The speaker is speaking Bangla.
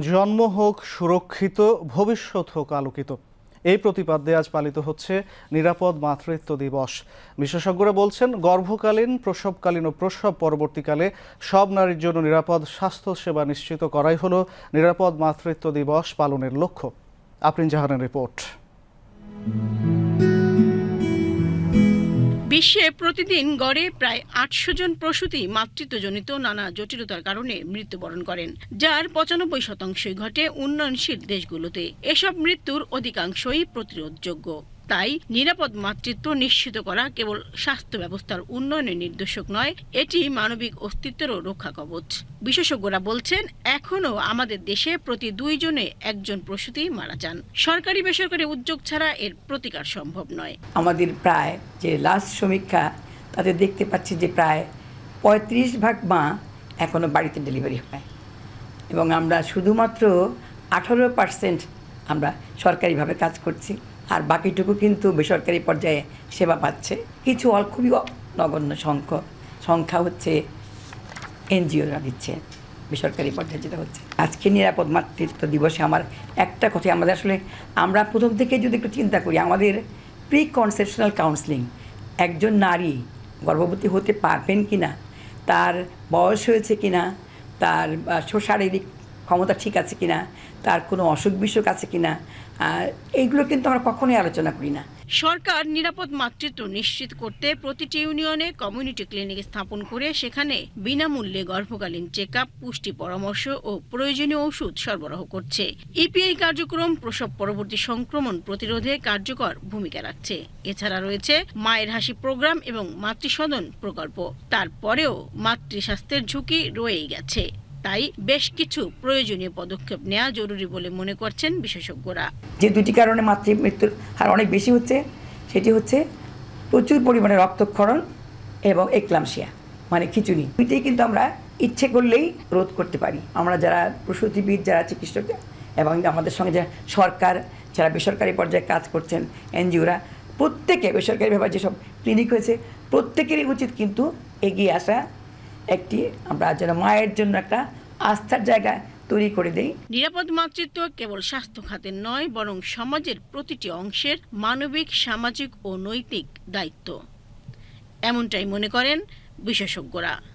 জন্ম হোক, সুরক্ষিত, ভবিষ্যৎ হোক আলোকিত। এই প্রতিপাদ্যে আজ পালিত হচ্ছে নিরাপদ মাতৃত্ব দিবস। বিশেষজ্ঞরা বলছেন, গর্ভকালীন, প্রসবকালীন ও প্রসব পরবর্তীকালে সব নারীর জন্য নিরাপদ স্বাস্থ্য সেবা নিশ্চিত করাই হল নিরাপদ মাতৃত্ব দিবস পালনের লক্ষ্য। আপনি জাহানের রিপোর্ট। বিশ্বে প্রতিদিন গড়ে প্রায় আটশো জন প্রসূতি মাতৃত্বজনিত নানা জটিলতার কারণে মৃত্যুবরণ করেন, যার পঁচানব্বই শতাংশই ঘটে উন্নয়নশীল দেশগুলোতে। এসব মৃত্যুর অধিকাংশই প্রতিরোধযোগ্য। তাই নিরাপদ মাতৃত্ব নিশ্চিত করা কেবল স্বাস্থ্য ব্যবস্থার উন্নয়নের নির্দেশক নয়, এটি মানবিক অস্তিত্বেরও রক্ষা কবচ। বিশেষজ্ঞরা বলছেন, এখনও আমাদের দেশে প্রতি দুইজনে একজন প্রসূতি মারা যান। সরকারি বেসরকারি উদ্যোগ ছাড়া এর প্রতিকার সম্ভব নয়। আমাদের প্রায় যে লাস্ট সমীক্ষা, তাতে দেখতে পাচ্ছি যে প্রায় পঁয়ত্রিশ ভাগ মা এখনও বাড়িতে ডেলিভারি হয়। এবং আমরা শুধুমাত্র আঠারো পার্সেন্ট আমরা সরকারিভাবে কাজ করছি। আর বাকিটুকু কিন্তু বেসরকারি পর্যায়ে সেবা পাচ্ছে। কিছু অল খুবই নগণ্য সংখ্যক সংখ্যা হচ্ছে এনজিওরা দিচ্ছে, বেসরকারি পর্যায়ে যেটা হচ্ছে। আজকে নিরাপদ মাতৃত্ব দিবসে আমার একটা কথা আমাদের আসলে, আমরা প্রথম থেকে যদি একটু চিন্তা করি, আমাদের প্রি কনসেপশনাল কাউন্সিলিং একজন নারী গর্ভবতী হতে পারবেন কি না তার বয়স হয়েছে কি না তার শারীরিক ক্ষমতা ঠিক আছে কি না তার কোনো অসুখ বিসুখ আছে কিনা, আর এইগুলো কিন্তু আমরা কখনোই আলোচনা করি না। সরকার নিরাপদ মাতৃত্ব নিশ্চিত করতে প্রতিটি ইউনিয়নে কমিউনিটি ক্লিনিক স্থাপন করে সেখানে বিনামূল্যে গর্ভকালীন চেক পুষ্টি পরামর্শ ও প্রয়োজনীয় ওষুধ সরবরাহ করছে। ইপিআই কার্যক্রম প্রসব পরবর্তী সংক্রমণ প্রতিরোধে কার্যকর ভূমিকা রাখছে। এছাড়া রয়েছে মায়ের হাসি প্রোগ্রাম এবং মাতৃসদন প্রকল্প। তারপরেও মাতৃস্বাস্থ্যের ঝুঁকি রয়েই গেছে। তাই বেশ কিছু প্রয়োজনীয় পদক্ষেপ নেওয়া জরুরি বলে মনে করছেন বিশেষজ্ঞরা। যে দুটি কারণে মাতৃ মৃত্যুর হার অনেক বেশি হচ্ছে, সেটি হচ্ছে প্রচুর পরিমাণে রক্তক্ষরণ এবং একলামশিয়া মানে খিচুড়ি। দুইটাই কিন্তু আমরা ইচ্ছে করলেই রোধ করতে পারি। আমরা যারা প্রসূতিবিদ, যারা চিকিৎসক এবং আমাদের সঙ্গে যারা সরকার, যারা বেসরকারি পর্যায়ে কাজ করছেন, এনজিওরা, প্রত্যেকে বেসরকারিভাবে যেসব ক্লিনিক হয়েছে, প্রত্যেকেরই উচিত কিন্তু এগিয়ে আসা একটি আমরা যেন মায়ের জন্য একটা আস্থার জায়গা তৈরি করে দেই। নিরাপদ মাতৃত্ব কেবল স্বাস্থ্য খাতে নয়, বরং সমাজের প্রতিটি অংশের মানবিক, সামাজিক ও নৈতিক দায়িত্ব। এমনটাই মনে করেন বিশেষজ্ঞরা।